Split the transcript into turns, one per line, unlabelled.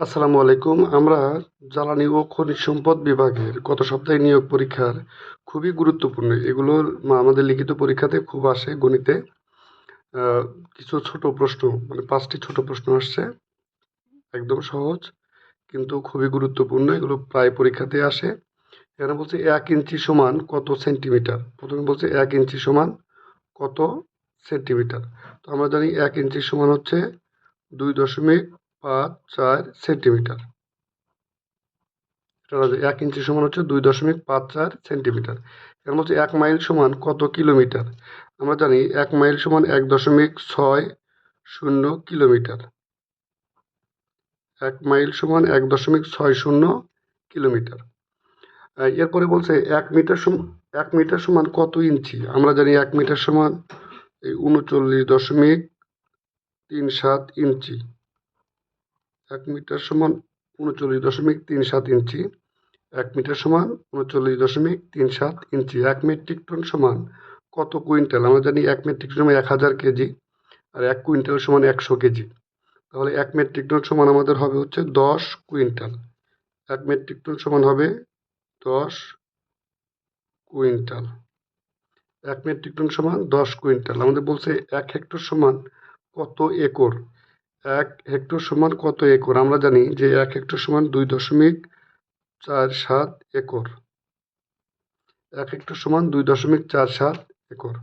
আসসালামু আলাইকুম। আমরা জ্বালানি ও খনিজ সম্পদ বিভাগের গত সপ্তাহে নিয়োগ পরীক্ষার খুবই গুরুত্বপূর্ণ। এগুলো আমাদের লিখিত পরীক্ষাতে খুব আসে গণিতে। কিছু ছোট প্রশ্ন মানে পাঁচটি ছোট প্রশ্ন আসছে। একদম সহজ, কিন্তু খুবই গুরুত্বপূর্ণ। এগুলো প্রায় পরীক্ষাতে আসে। এখানে বলছে এক ইঞ্চি সমান কত সেন্টিমিটার? প্রথমে বলছে এক ইঞ্চি সমান কত সেন্টিমিটার? তো আমরা জানি এক ইঞ্চি সমান হচ্ছে দুই দশমিক পাঁচ, চার সেন্টিমিটার। হচ্ছে এক ইঞ্চি সমান হচ্ছে দুই দশমিক পাঁচ চার সেন্টিমিটার। এর মধ্যে এক মাইল সমান কত কিলোমিটার? আমরা জানি এক মাইল সমান এক দশমিক ছয় শূন্য কিলোমিটার। এক মাইল সমান এক দশমিক ছয় শূন্য কিলোমিটার। এরপরে বলছে এক মিটার সমান এক মিটার সমান কত ইঞ্চি? আমরা জানি এক মিটার সমান এই উনচল্লিশ দশমিক তিন সাত ইঞ্চি। এক মিটার সমান উনচল্লিশ দশমিক তিন সাত ইঞ্চি, এক মিটার সমান উনচল্লিশ দশমিক তিন সাত ইঞ্চি। এক মেট্রিক টন সমান কত কুইন্টাল? আমরা জানি এক মেট্রিক টন এক হাজার কেজি আর এক কুইন্টাল সমান একশো কেজি। তাহলে এক মেট্রিক টন সমান আমাদের হবে হচ্ছে দশ কুইন্টাল। এক মেট্রিক টন সমান হবে দশ কুইন্টাল। এক মেট্রিক টন সমান দশ কুইন্টাল। আমাদের বলছে এক হেক্টর সমান কত একর? এক হেক্টর সমান কত একর? আমরা জানি যে এক হেক্টর সমান দুই দশমিক চার সাত একর। এক হেক্টর সমান দুই দশমিক চার সাত একর।